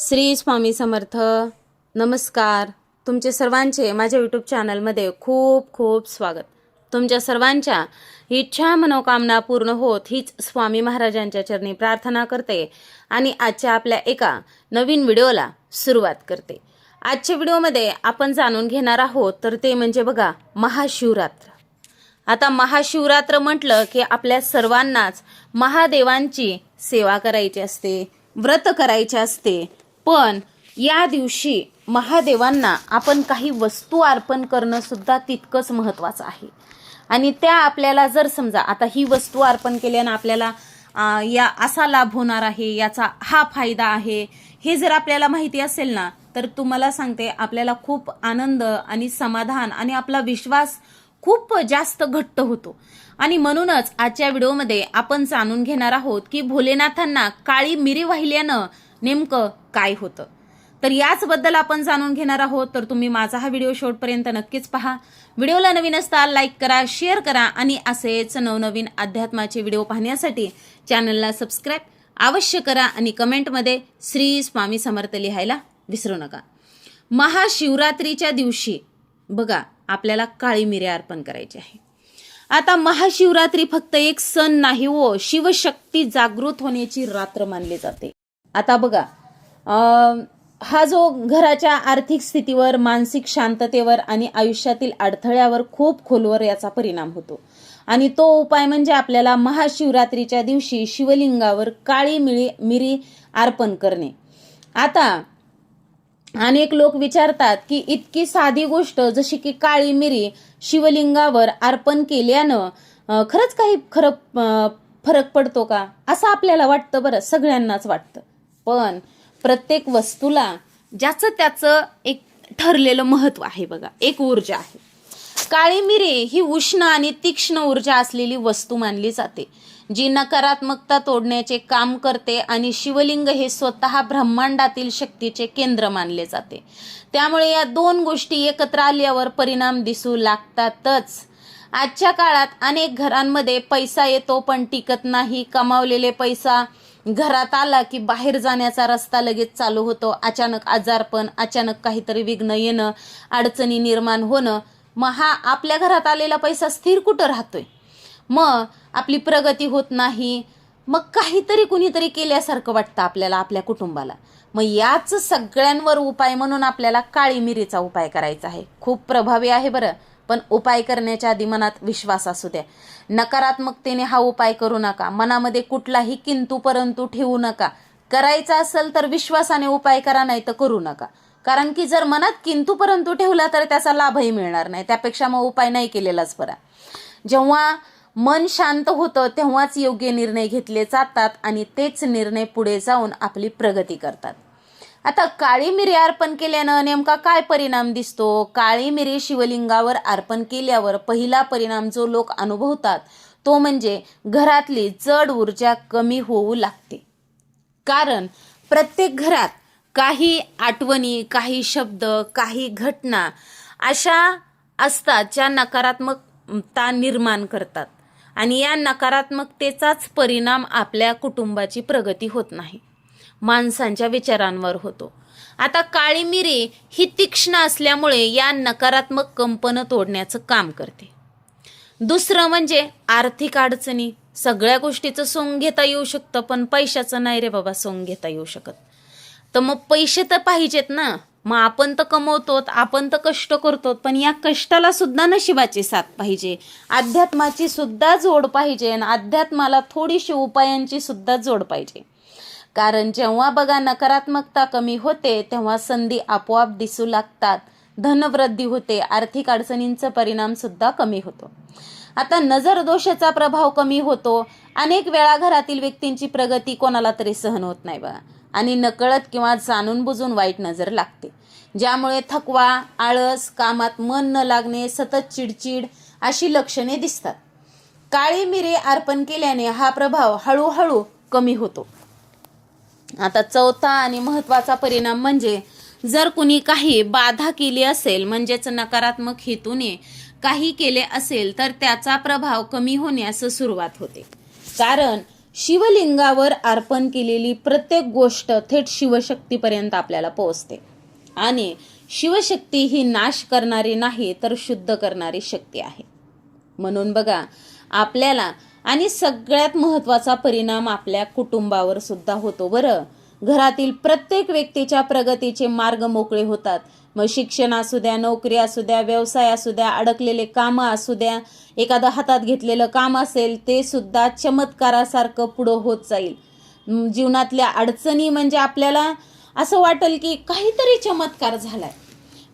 श्री स्वामी समर्थ नमस्कार. तुमचे सर्वांचे माझ्या यूट्यूब चॅनलमध्ये खूप खूप स्वागत. तुमच्या सर्वांच्या इच्छा मनोकामना पूर्ण होत हीच स्वामी महाराजांच्या चरणी प्रार्थना करते आणि आजच्या आपल्या एका नवीन व्हिडिओला सुरुवात करते. आजच्या व्हिडिओमध्ये आपण जाणून घेणार आहोत तर ते म्हणजे बघा महाशिवरात्र. आता महाशिवरात्र म्हटलं की आपल्या सर्वांनाच महादेवांची सेवा करायची असते व्रत करायचे असते पण या दिवशी महादेवांना आपण काही वस्तू अर्पण करणं सुद्धा तितकंच महत्त्वाचं आहे. आणि त्या आपल्याला जर समजा आता ही वस्तू अर्पण केल्यानं आपल्याला या असा लाभ होणार आहे याचा हा फायदा आहे हे जर आपल्याला माहिती असेल ना तर तुम्हाला सांगते आपल्याला खूप आनंद आणि समाधान आणि आपला विश्वास खूप जास्त घट्ट होतो. आणि म्हणूनच आजच्या व्हिडिओमध्ये आपण जाणून घेणार आहोत की भोलेनाथांना काळी मिरी वाहिल्यानं नेमकं काय होतं? तर याचबद्दल आपण जाणून घेणार आहोत. तर तुम्ही माझा हा व्हिडिओ शेवटपर्यंत नक्कीच पहा. व्हिडिओला नवीन असता लाईक करा शेअर करा आणि असेच नवनवीन अध्यात्माचे व्हिडिओ पाहण्यासाठी चॅनलला सबस्क्राईब अवश्य करा आणि कमेंटमध्ये श्री स्वामी समर्थ लिहायला विसरू नका. महाशिवरात्रीच्या दिवशी बघा आपल्याला काळी मिऱ्या अर्पण करायची आहे. आता महाशिवरात्री फक्त एक सण नाही हो शिवशक्ती जागृत होण्याची रात्र मानली जाते. आता बघा हा जो घराच्या आर्थिक स्थितीवर मानसिक शांततेवर आणि आयुष्यातील अडथळ्यावर खूप खोलवर याचा परिणाम होतो. आणि तो उपाय म्हणजे आपल्याला महाशिवरात्रीच्या दिवशी शिवलिंगावर काळी मिळी मिरी अर्पण करणे. आता अनेक लोक विचारतात की इतकी साधी गोष्ट जशी की काळी मिरी शिवलिंगावर अर्पण केल्यानं खरंच काही खरं फरक पडतो का? असं आपल्याला वाटतं बरं सगळ्यांनाच वाटतं. पण प्रत्येक वस्तूला ज्याचं त्याचं एक ठरलेलं महत्त्व आहे बघा एक ऊर्जा आहे. काळी मिरी ही उष्ण आणि तीक्ष्ण ऊर्जा असलेली वस्तू मानली जाते जी नकारात्मकता तोडण्याचे काम करते आणि शिवलिंग हे स्वतः ब्रह्मांडातील शक्तीचे केंद्र मानले जाते. त्यामुळे या दोन गोष्टी एकत्र आल्यावर परिणाम दिसू लागतातच. आजच्या काळात अनेक घरांमध्ये पैसा येतो पण टिकत नाही. कमावलेले पैसा घरात आला की बाहेर जाण्याचा रस्ता लगेच चालू होतो. अचानक आजारपण अचानक काहीतरी विघ्न येणं अडचणी निर्माण होणं. मग हा आपल्या घरात आलेला पैसा स्थिर कुठं राहतोय? मग आपली प्रगती होत नाही. मग काहीतरी कुणीतरी केल्यासारखं वाटतं आपल्याला आपल्या कुटुंबाला. मग याच सगळ्यांवर उपाय म्हणून आपल्याला काळी मिरीचा उपाय करायचा आहे. खूप प्रभावी आहे बरं. पण उपाय करण्याच्या आधी मनात विश्वास असू द्या. नकारात्मकतेने हा उपाय करू नका. मनामध्ये कुठलाही किंतू परंतु ठेवू नका. करायचा असेल तर विश्वासाने उपाय करा नाही तर करू नका. कारण की जर मनात किंतू परंतु ठेवला तर त्याचा लाभही मिळणार नाही. त्यापेक्षा मग उपाय नाही केलेलाच बरा. जेव्हा मन शांत होतं तेव्हाच योग्य निर्णय घेतले जातात आणि तेच निर्णय पुढे जाऊन आपली प्रगती करतात. आता काळी मिरी अर्पण केल्यानं नेमका काय परिणाम दिसतो? काळी मिरी शिवलिंगावर अर्पण केल्यावर पहिला परिणाम जो लोक अनुभवतात तो म्हणजे घरातली जड ऊर्जा कमी होऊ लागते. कारण प्रत्येक घरात काही आठवणी काही शब्द काही घटना अशा असतात ज्या नकारात्मकता निर्माण करतात. आणि या नकारात्मकतेचाच परिणाम आपल्या कुटुंबाची प्रगती होत नाही. माणसांच्या विचारांवर होतो. आता काळी मिरी ही तीक्ष्ण असल्यामुळे या नकारात्मक कंपनं तोडण्याचं काम करते. दुसरं म्हणजे आर्थिक अडचणी. सगळ्या गोष्टीचं सोंग घेता येऊ शकतं पण पैशाचं नाही रे बाबा सोंग घेता येऊ शकत. तर मग पैसे तर पाहिजेत ना. मग आपण तर कमवतो आपण तर कष्ट करतो पण या कष्टाला सुद्धा नशिबाची साथ पाहिजे. अध्यात्माची सुद्धा जोड पाहिजे आणि अध्यात्माला थोडीशी उपायांची सुद्धा जोड पाहिजे. कारण जेव्हा बघा नकारात्मकता कमी होते तेव्हा संधी आपोआप दिसू लागतात. धनवृद्धी होते आर्थिक अडचणींचा परिणाम सुद्धा कमी होतो. आता नजर दोषाचा प्रभाव कमी होतो. अनेक वेळा घरातील व्यक्तींची प्रगती कोणाला तरी सहन होत नाही बघा आणि नकळत किंवा जाणून बुजून वाईट नजर लागते. ज्यामुळे थकवा आळस कामात मन न लागणे सतत चिडचिड अशी लक्षणे दिसतात. काळी मिरी अर्पण केल्याने हा प्रभाव हळूहळू कमी होतो. आता चौथा आणि महत्त्वाचा परिणाम म्हणजे जर कुणी काही बाधा केली असेल म्हणजेच नकारात्मक हेतूने काही केले असेल तर त्याचा प्रभाव कमी होण्यास सुरुवात होते. कारण शिवलिंगावर अर्पण केलेली प्रत्येक गोष्ट थेट शिवशक्तीपर्यंत आपल्याला पोहोचते. आणि शिवशक्ती ही नाश करणारी नाही तर शुद्ध करणारी शक्ती आहे. म्हणून बघा आपल्याला आणि सगळ्यात महत्त्वाचा परिणाम आपल्या कुटुंबावर सुद्धा होतो बरं. घरातील प्रत्येक व्यक्तीच्या प्रगतीचे मार्ग मोकळे होतात. मग शिक्षण असू द्या नोकरी असू द्या व्यवसाय असू द्या अडकलेले कामं असू द्या एखादं हातात घेतलेलं काम असेल ते सुद्धा चमत्कारासारखं पुढं होत जाईल. जीवनातल्या अडचणी म्हणजे आपल्याला असं वाटेल की काहीतरी चमत्कार झालाय.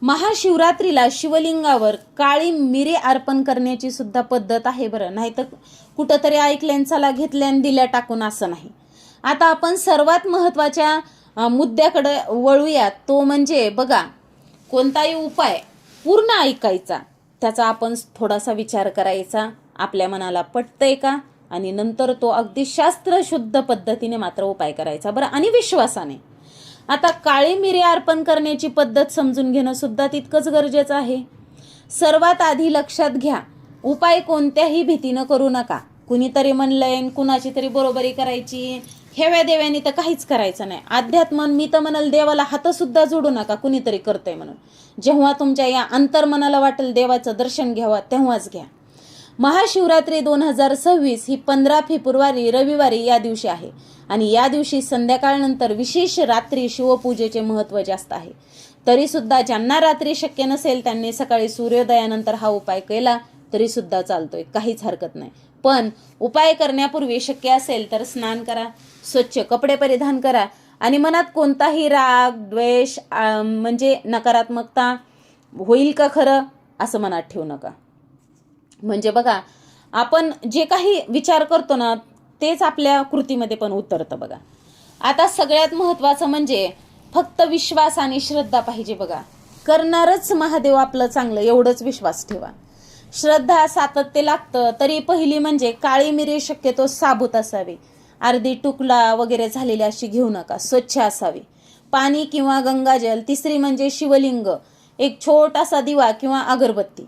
महाशिवरात्रीला शिवलिंगावर काळी मिरे अर्पण करण्याची सुद्धा पद्धत आहे बरं. नाही तर कुठंतरी ऐकल्यान चला घेतल्यान दिल्या टाकून असं नाही. आता आपण सर्वात महत्त्वाच्या मुद्द्याकडे वळूयात. तो म्हणजे बघा कोणताही उपाय पूर्ण ऐकायचा त्याचा आपण थोडासा विचार करायचा आपल्या मनाला पटतंय का? आणि नंतर तो अगदी शास्त्रशुद्ध पद्धतीने मात्र उपाय करायचा बरं. आणि विश्वासाने. आता काळी मिरी अर्पण करण्याची पद्धत समजून घेणं सुद्धा तितकंच गरजेचं आहे. सर्वात आधी लक्षात घ्या उपाय कोणत्याही भीतीनं करू नका. कुणीतरी म्हणलंय कुणाची तरी बरोबरी करायची. हेव्या देव्यानी तर काहीच करायचं नाही. अध्यात्म मी तर म्हणाल देवाला हातसुद्धा जोडू नका कुणीतरी करतंय म्हणून. जेव्हा तुमच्या या अंतर्मनाला वाटेल देवाचं दर्शन घ्यावं तेव्हाच घ्या. महाशिवरात्री दोन हजार सव्वीस ही पंधरा फेब्रुवारी रविवारी या दिवशी आहे. आणि या दिवशी संध्याकाळनंतर विशेष रात्री शिवपूजेचे महत्त्व जास्त आहे. तरीसुद्धा ज्यांना रात्री शक्य नसेल त्यांनी सकाळी सूर्योदयानंतर हा उपाय केला तरीसुद्धा चालतोय काहीच हरकत नाही. पण उपाय करण्यापूर्वी शक्य असेल तर स्नान करा स्वच्छ कपडे परिधान करा आणि मनात कोणताही राग द्वेष म्हणजे नकारात्मकता होईल का खरं असं मनात ठेवू नका. म्हणजे बघा आपण जे काही विचार करतो ना तेच आपल्या कृतीमध्ये पण उतरतं बघा. आता सगळ्यात महत्त्वाचं म्हणजे फक्त विश्वास आणि श्रद्धा पाहिजे बघा. करणारच महादेव आपलं चांगलं एवढंच विश्वास ठेवा. श्रद्धा सातत्य लागतं तरी पहिली म्हणजे काळी मिरी शक्यतो साबूत असावी. अर्धी टुकला वगैरे झालेली अशी घेऊ नका स्वच्छ असावी. पाणी किंवा गंगाजल तिसरी म्हणजे शिवलिंग एक छोटासा दिवा किंवा अगरबत्ती.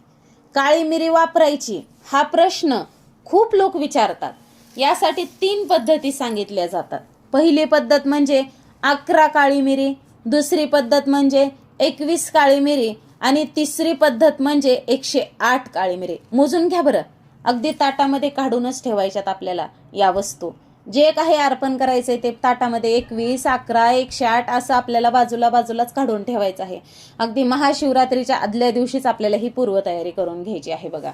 काळी मिरी वापरायची हा प्रश्न खूप लोक विचारतात. यासाठी तीन पद्धती सांगितल्या जातात. पहिली पद्धत म्हणजे अकरा काळी मिरी दुसरी पद्धत म्हणजे एकवीस काळी मिरी आणि तिसरी पद्धत म्हणजे एकशे आठ काळी मिरी. मोजून घ्या बरं. अगदी ताटामध्ये काढूनच ठेवायच्यात आपल्याला या वस्तू. जे काही अर्पण करायचं आहे ते ताटामध्ये एकवीस अकरा एकशे आठ असं आपल्याला बाजूला बाजूलाच काढून ठेवायचं आहे. अगदी महाशिवरात्रीच्या आदल्या दिवशीच आपल्याला ही पूर्वतयारी करून घ्यायची आहे बघा.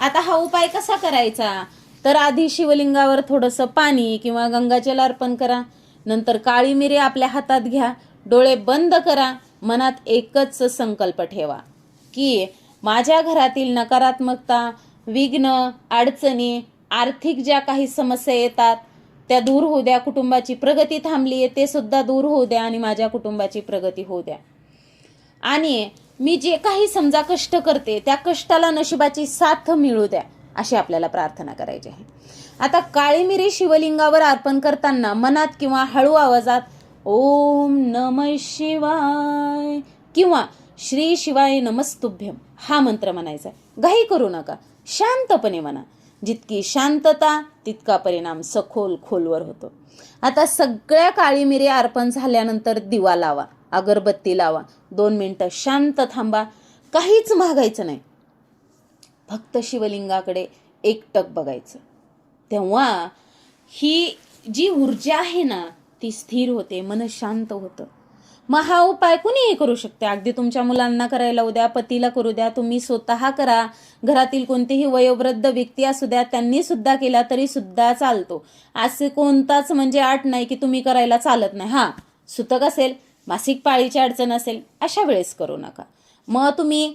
आता हा उपाय कसा करायचा? तर आधी शिवलिंगावर थोडंसं पाणी किंवा गंगाजल अर्पण करा. नंतर काळी मिरी आपल्या हातात घ्या. डोळे बंद करा. मनात एकच संकल्प ठेवा की माझ्या घरातील नकारात्मकता विघ्न अडचणी आर्थिक ज्या काही समस्या येतात त्या दूर होऊ द्या कुटुंबाची प्रगती थांबली आहे ते सुद्धा दूर होऊ द्या आणि माझ्या कुटुंबाची प्रगती होऊ द्या. आणि मी जे काही समजा कष्ट करते त्या कष्टाला नशिबाची साथ मिळू द्या अशी आपल्याला प्रार्थना करायची आहे. आता काळी मिरी शिवलिंगावर अर्पण करताना मनात किंवा हळू आवाजात ओम नम शिवाय किंवा श्री शिवाय नमस्तुभ्यम हा मंत्र म्हणायचा घाई करू नका शांतपणे म्हणा. जितकी शांतता तितका परिणाम सखोल खोलवर होतो. आता सगळ्या काळी मिरी अर्पण झाल्यानंतर दिवा लावा अगरबत्ती लावा दोन मिनिटं शांत थांबा काहीच मागायचं नाही. फक्त शिवलिंगाकडे एकटक बघायचं. तेव्हा ही जी ऊर्जा आहे ना ती स्थिर होते मन शांत होतं. मग हा उपाय कुणीही करू शकते. अगदी तुमच्या मुलांना करायला उद्या पतीला करू द्या तुम्ही स्वतः करा. घरातील कोणतीही वयोवृद्ध व्यक्ती असू द्या त्यांनी सुद्धा केला तरी सुद्धा चालतो. असे कोणताच म्हणजे आठ नाही की तुम्ही करायला चालत नाही. हां सुतक असेल मासिक पाळीची अडचण असेल अशा वेळेस करू नका. मग तुम्ही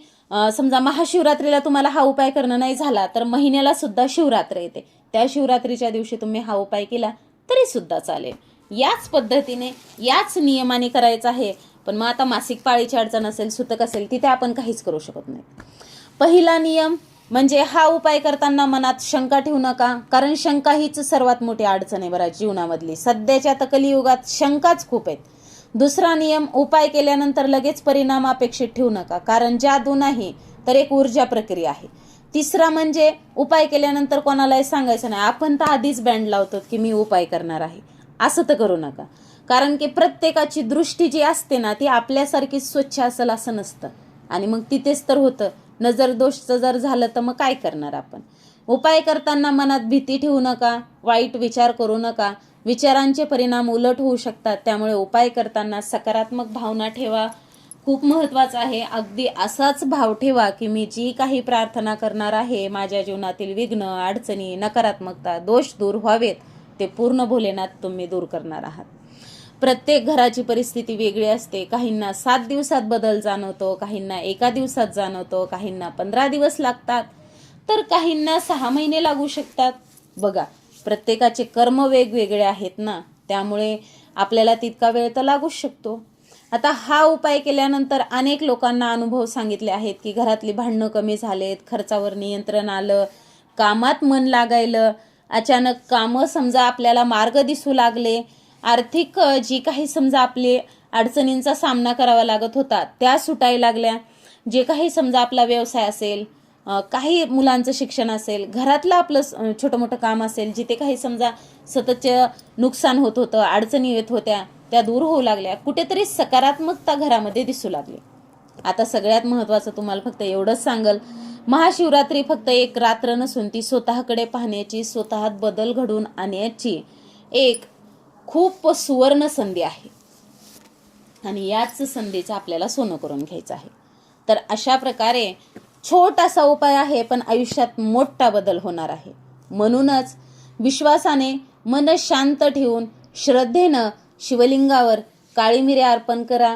समजा महाशिवरात्रीला तुम्हाला हा उपाय करणं नाही झाला तर महिन्याला सुद्धा शिवरात्र येते. त्या शिवरात्रीच्या दिवशी तुम्ही हा उपाय केला तरी सुद्धा चालेल. याच पद्धतीने याच नियमाने करायचं आहे. पण मग आता मासिक पाळीची अडचण असेल सुतक असेल तिथे आपण काहीच करू शकत नाही. पहिला नियम म्हणजे हा उपाय करताना मनात शंका ठेवू नका कारण शंका हीच सर्वात मोठी अडचण आहे बरं जीवनामधली. सध्याच्या तकलियुगात शंकाच खूप आहेत. दुसरा नियम उपाय केल्यानंतर लगेच परिणाम अपेक्षित ठेवू नका कारण जादू नाही तर एक ऊर्जा प्रक्रिया आहे. तिसरा म्हणजे उपाय केल्यानंतर कोणालाही सांगायचं नाही आपण तर आधीच बँड लावतो की मी उपाय करणार आहे. असं तर करू नका. कारण की प्रत्येकाची दृष्टी जी असते ना ती आपल्यासारखी स्वच्छ असेल असं नसतं. आणि मग तिथेच तर होतं. नजर दोषचं जर झालं तर मग काय करणार आपण? उपाय करताना मनात भीती ठेवू नका वाईट विचार करू नका. विचारांचे परिणाम उलट होऊ शकतात. त्यामुळे उपाय करताना सकारात्मक भावना ठेवा. खूप महत्त्वाचं आहे अगदी असाच भाव ठेवा की मी जी काही प्रार्थना करणार आहे माझ्या जीवनातील विघ्न अडचणी नकारात्मकता दोष दूर व्हावेत. ते पूर्ण भोलेनाथ तुम्ही दूर करणार आहात. प्रत्येक घराची परिस्थिती वेगळी असते. काहींना सात दिवसात बदल जाणवतो काहींना एका दिवसात जाणवतो काहींना पंधरा दिवस लागतात. तर काहींना सहा महिने लागू शकतात. बघा प्रत्येकाचे कर्म वेगवेगळे आहेत ना? त्यामुळे आपल्याला तितका वेळ तर लागूच शकतो. आता हा उपाय केल्यानंतर अनेक लोकांना अनुभव सांगितले आहेत की घरातली भांडणं कमी झालेत खर्चावर नियंत्रण आलं कामात मन लागायलं. अचानक कामं समजा आपल्याला मार्ग दिसू लागले आर्थिक जी काही समजा आपले अडचणींचा सामना करावा लागत होता त्या सुटाय लागल्या. जे काही समजा आपला व्यवसाय असेल काही मुलांचं शिक्षण असेल घरातलं आपलं स- छोटं मोठं काम असेल जिथे काही समजा सततचं नुकसान होत होतं अडचणी येत होत्या त्या दूर होऊ लागल्या. कुठेतरी सकारात्मकता घरामध्ये दिसू लागली. आता सगळ्यात महत्त्वाचं तुम्हाला फक्त एवढंच सांगल महाशिवरात्री फक्त एक रात्र नसून ती स्वतःकडे पाहण्याची स्वतःत बदल घडून आणण्याची एक खूप सुवर्ण संधी आहे. आणि याच संधीचं आपल्याला सोनं करून घ्यायचं आहे. तर अशा प्रकारे छोटासा उपाय आहे पण आयुष्यात मोठा बदल होणार आहे. म्हणूनच विश्वासाने मन शांत ठेवून श्रद्धेनं शिवलिंगावर काळी मिरे अर्पण करा.